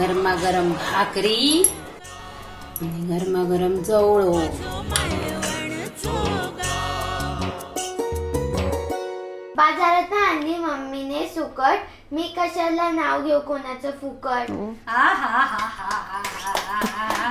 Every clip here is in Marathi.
गरमागरम भाकरी आणि गरमागरम जवळो. बाजारात आणली मम्मीने सुकट मी कशाला नाव घेऊ कोणाचं फुकट?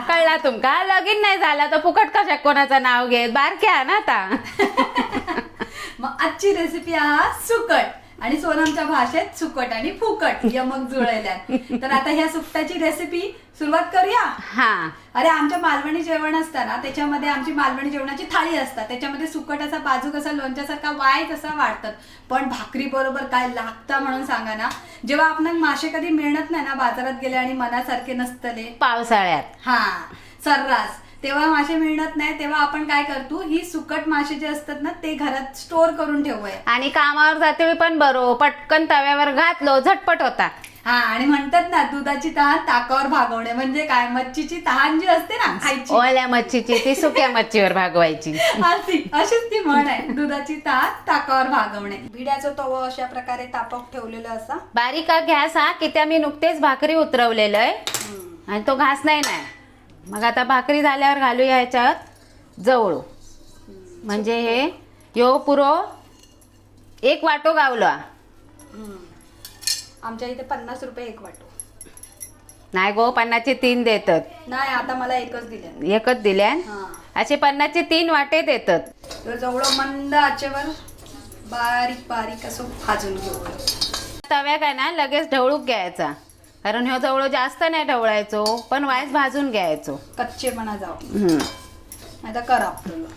कळला तुमका? लगीन नाही झाला तर फुकट कशा कोणाचं नाव घेत? बारक्या ना आता. मग आजची रेसिपी आहे सुकट. आणि सोनमच्या भाषेत सुकट आणि फुकट यमक जुळल्यात तर आता ह्या सुकटाची रेसिपी सुरुवात करूया? हा. अरे आमच्या मालवणी जेवण असतं ना त्याच्यामध्ये आमची मालवणी जेवणाची थाळी असतात. त्याच्यामध्ये सुकट असा बाजू कसा लोणच्यासारखा वाय तसा वाढतात. पण भाकरी बरोबर काय लागतं म्हणून सांगा ना. जेव्हा आपण मासे कधी मिळत नाही ना बाजारात गेले आणि मनासारखे नसतले. पावसाळ्यात. हा. सर्रास. तेव्हा मासे मिळत नाही तेव्हा आपण काय करतो? ही सुकट मासे जे असतात ना ते घरात स्टोर करून ठेवूया. आणि कामावर जाते पण बरो पटकन तव्यावर घातलो झटपट होता हा आणि म्हणतात ना दुधाची तहान ताकावर भागवणे. म्हणजे काय? मच्छीची तहान जी असते ना खायची. ओल्या मच्छीची ती सुक्या मच्छीवर भागवायची. अशी अशीच ती म्हण आहे. दुधाची तहान ताकावर भागवणे. भिड्याचा तवा अशा प्रकारे तापक ठेवलेला असा. बारीक गॅस हा की त्या मी नुकतेच भाकरी उतरवलेलं आहे आणि तो घास नाही नाही मग आता भाकरी झाल्यावर घालूया ह्याच्यात जवळू. म्हणजे हे यो पुरो एक वाटो गावला. आमच्या इथे पन्नास रुपये एक वाटो. नाही गो पन्नासचे तीन देतात. नाही आता मला एकच दिले एकच दिल्यान हा. असे पन्नासचे तीन वाटे देतात. जवळ मंद आचेवर बारीक बारीक असं भाजून घेऊ तव्या काय ना लगेच ढवळूक घ्यायचा. कारण ह्यो जवळ जास्त नाही ढवळायचो पण वायस भाजून घ्यायचो. कच्चेपणा जाऊ हम्म. आता करा आपल्याला.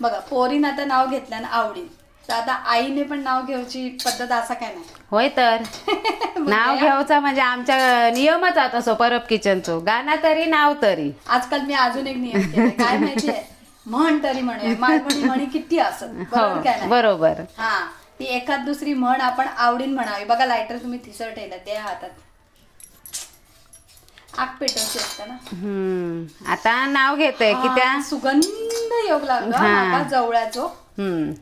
बघा पोरीन आता नाव घेतलं ना आवडीन. तर आता आईने पण नाव घ्यायची पद्धत असा काय नाही. होय तर. नाव घ्यायचा म्हणजे आमच्या नियमच आता असो परब किचनचो. गाणं तरी नाव तरी. आजकाल मी अजून एक नियम केलाय. काय माहितीये म्हण तरी म्हणे. मालवणी म्हणी किती असत. बरोबर हो नाही? बरोबर. हा. ती एखाद दुसरी म्हण आपण आवडीन म्हणावी. बघा लायटर तुम्ही थिसर ठेवलं ते हातात. आग पेटवची असतं ना. हम्म. आता नाव घेतोय की त्या हा, सुगंध योग लागला. हा. माका जवळाचो. हम्म.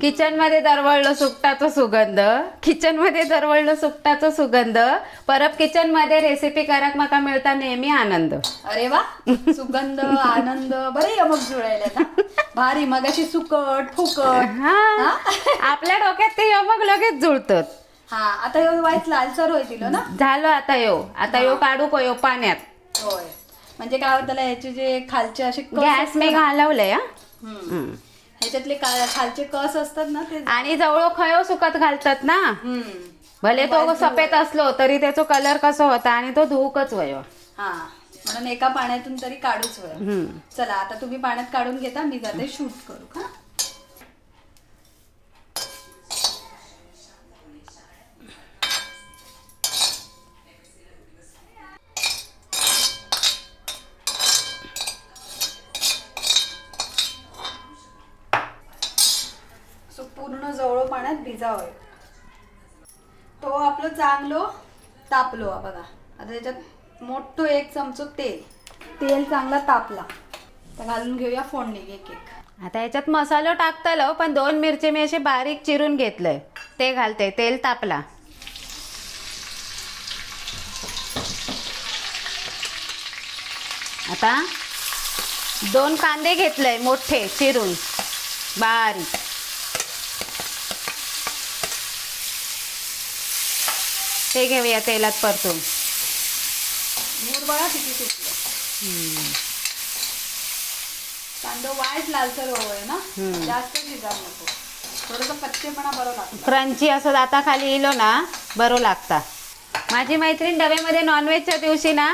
किचनमध्ये दरवळलो सुकटाचा सुगंध. किचनमध्ये दरवळलो सुकटाचा सुगंध. परत किचनमध्ये रेसिपी कराक माका मिळता नेहमी आनंद. अरे वा. सुगंध आनंद. बरे यमक जुळायला ना भारी. मग अशी सुकट फुकट. हा. आपल्या डोक्यात ते यमक लगेच जुळतात हा आता एवढं वाईट लालसर होय दिलं ना? झालं आता यो. आता यो काढू को यो पाण्यात. होय. म्हणजे काय होतं त्याला ह्याचे जे खालचे असे कस गॅस मी घालवलंय हा. हम्म. हम्म. ह्याच्यातले का- खालचे कस असतात ना ते? आणि जवळ खयो सुकत घालतात ना? हम्म. भले तो सफेद असलो तरी त्याचा कलर कसा होता आणि तो धुकच वयो हा. म्हणून एका पाण्यातून तरी काढूच होय. हम्म. चला आता तुम्ही पाण्यात काढून घेता मी जाते शूट करू हा? जाऊ तो आपलं चांगलो तापलो बघा. आता त्याच्यात मोठं एक चमचो तेल. तेल चांगला तापला. तर घालून घेऊया फोडणी एक एक. आता याच्यात मसालो टाकतलो पण दोन मिरची मी असे बारीक चिरून घेतलंय. ते घालते तेल तापला. आता दोन कांदे घेतलंय मोठे चिरून. बारीक. ते घेऊया तेलात परतून. मूर बघा किती सुटलं कांदा वाईट लालसर हवंय ना? जास्त शिजाव नको. थोडस कच्चेपणा बरं लागतं. क्रंची असं आता खाली इलो ना बरं लागता. माझी मैत्रीण डब्यामध्ये नॉनव्हेजच्या दिवशी ना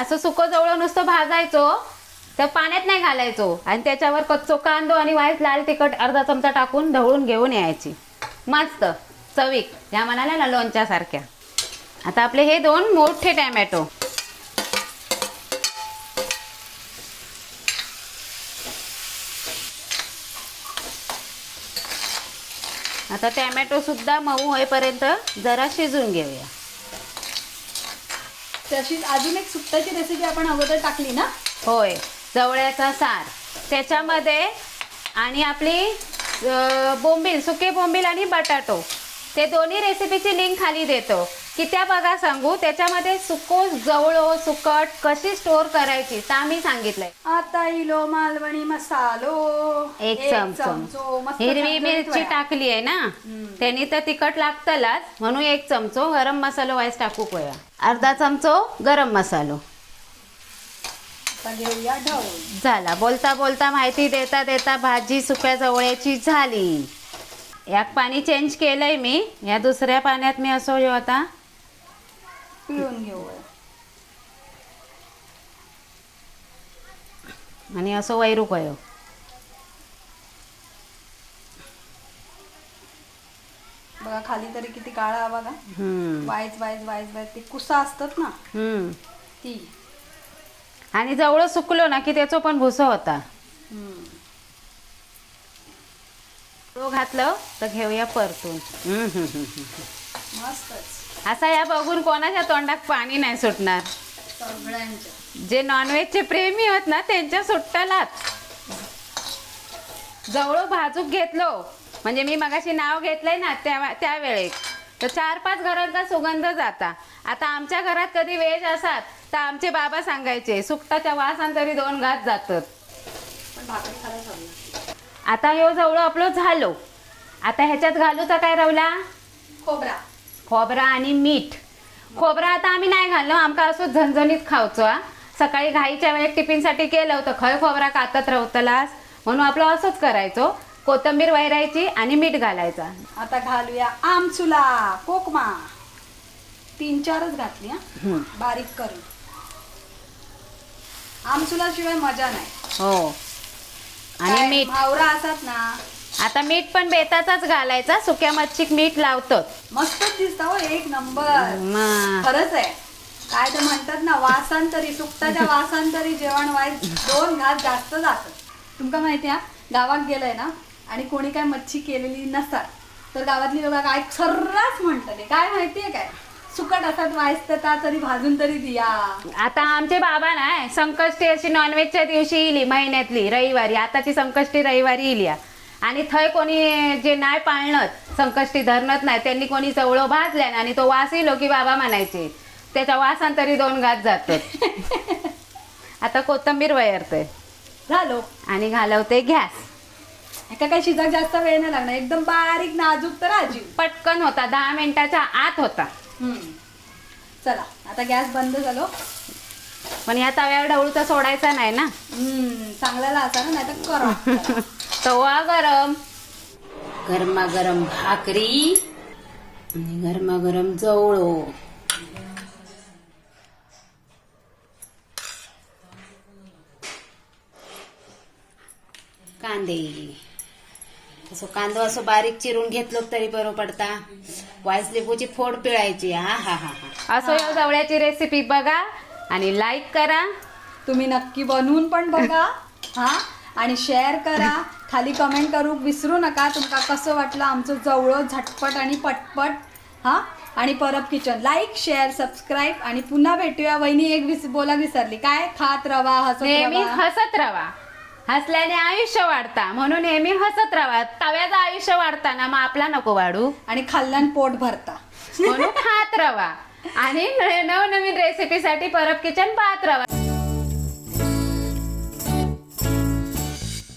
असं सुकं जवळ नुसतं भाजायचो तर पाण्यात नाही घालायचो. आणि त्याच्यावर कच्चो कांदो आणि वाईट लाल तिखट अर्धा चमचा टाकून ढवळून घेऊन यायची. मस्त. चविक. या म्हणाल्या ना लोणच्या सारख्या आता आपले हे दोन मोठे टॅमॅटो. आता टॅमॅटो सुद्धा मऊ होईपर्यंत जरा शिजून घेऊया. तशीच अजून एक सुट्टाची रेसिपी आपण अगोदर टाकली ना? होय जवळ्याचा सार. त्याच्यामध्ये आणि आपली बोंबील सुके बोंबील आणि बटाटो. ते दोन्ही रेसिपीची लिंक खाली देतो. की त्या बघा सांगू त्याच्यामध्ये सुको जवळो सुकट कशी स्टोर करायची ता मी सांगितलंय. आता इलो मालवणी मसालो एक चमचो. हिरवी मिरची. टाकली आहे ना? त्यांनी तर तिखट लागतलाच म्हणून एक चमचो गरम मसालो वाईस टाकू कोया अर्धा चमचो गरम मसालो. झाला. बोलता बोलता माहिती देता देता भाजी सुक्या जवळ्याची झाली. याक पाणी चेंज केलंय मी. या दुसऱ्या पाण्यात मी असो आता. पिळून घेऊया आणि असं वैरू कयो बघा खाली तरी किती काळा बघा. वाईज वाईज वाईज वाईज ते कुसा असतात ना हम्म. ती. आणि जवळ सुकलो ना की त्याचं पण भुसं होता. तो घातलं तर घेऊया परतून. मस्तच. असा या बघून कोणाच्या तोंडात पाणी नाही सुटणार. जे नॉनव्हेजचे प्रेमी आहेत ना त्यांच्या सुट्टालाच जवळ भाजूक घेतलो. म्हणजे मी मगाशी नाव घेतलंय ना त्या त्यावेळेस तर चार पाच घरांचा सुगंध जाता. आता आमच्या घरात कधी वेज असतात तर आमचे बाबा सांगायचे सुकटाच्या वासान तरी दोन घात जातात. आता ह्यो जवळ आपलं झालो. आता ह्याच्यात घालू तर काय रवला? खोबरा. खोबरा आणि मीठ. खोबरा आता आम्ही नाही घाललो आमका असं झणझणीत खावचो हा. सकाळी घाईच्या वेळेस टिफिनसाठी केलं होतं खय खोबरा कातत राहतलास म्हणून आपलं असंच करायचो कोथंबीर वैरायची आणि मीठ घालायचा. आता घालूया आमचुला कोकमा. तीन चारच घातली हा. बारीक करून. आमचुला शिवाय मजा नाही. हो. आणि मीठ. मावरा असतात ना आता मीठ पण बेताचाच घालायचा. सुक्या मच्छीक मीठ लावतात मस्तच दिसता हो एक नंबर. खरंच आहे. काय ते म्हणतात ना वासांतरी सुकटाच्या वासांतरी जेवण वाईट दोन घात जास्त जात. तुमका माहिती आहे गावात गेलंय ना आणि कोणी काय मच्छी केलेली नसतात तर गावातली लोक काय सर्रास म्हणतात ते. काय माहितीये काय? सुकट असतात वाचता तरी भाजून तरी दिया. आता आमचे बाबा नाही संकष्टी अशी नॉनव्हेजच्या दिवशी इली महिन्यातली रविवारी. आताची संकष्टी रविवारी इली. आणि थंय कोणी जे नाही पाळणत संकष्टी धरणत नाही त्यांनी कोणी चवळो भाजल्यान आणि तो वास इलो की बाबा म्हणायचे. त्याच्या वासान तरी दोन घात जातात. आता कोथंबीर वयरते झालो आणि घालवते गॅस. एका काय शिजाक जास्त वेळ नाही लागणार. एकदम बारीक नाजूक तर राजीव. पटकन होता. दहा मिनिटाच्या आत होता. चला आता गॅस बंद झालो. पण या तव्यावर ढवळूचा सोडायचा नाही ना? चांगल्याला असा ना नाही तर करा. तवा गरम. गरमागरम भाकरी आणि गरमागरम जवळो. कांदे. तसं कांदो असं बारीक चिरून घेतलो तरी बरं पडता. वाईस लिंबूची फोड पिळायची हा हा हा हा. असं या जवळ्याची रेसिपी बघा आणि लाईक करा. तुम्ही नक्की बनवून पण बघा. हा? आणि शेअर करा. खाली कमेंट करू. विसरू नका. तुमका कसं वाटलं आमचं जवळ झटपट आणि पटपट हा? आणि Parab kitchen like share subscribe आणि पुन्हा भेटूया. वहिनी एक विस बोला विसरली. काय? खात रवा हसत नेहमी रवा हसत राहा हसल्याने आयुष्य वाढता. म्हणून नेहमी हसत राहा तव्याचं आयुष्य वाढताना मग आपला नको वाढू. आणि खाल्ल्यान पोट भरता. म्हणून खात राहा आणि नवनवीन रेसिपीसाठी परब किचन पाहत राहा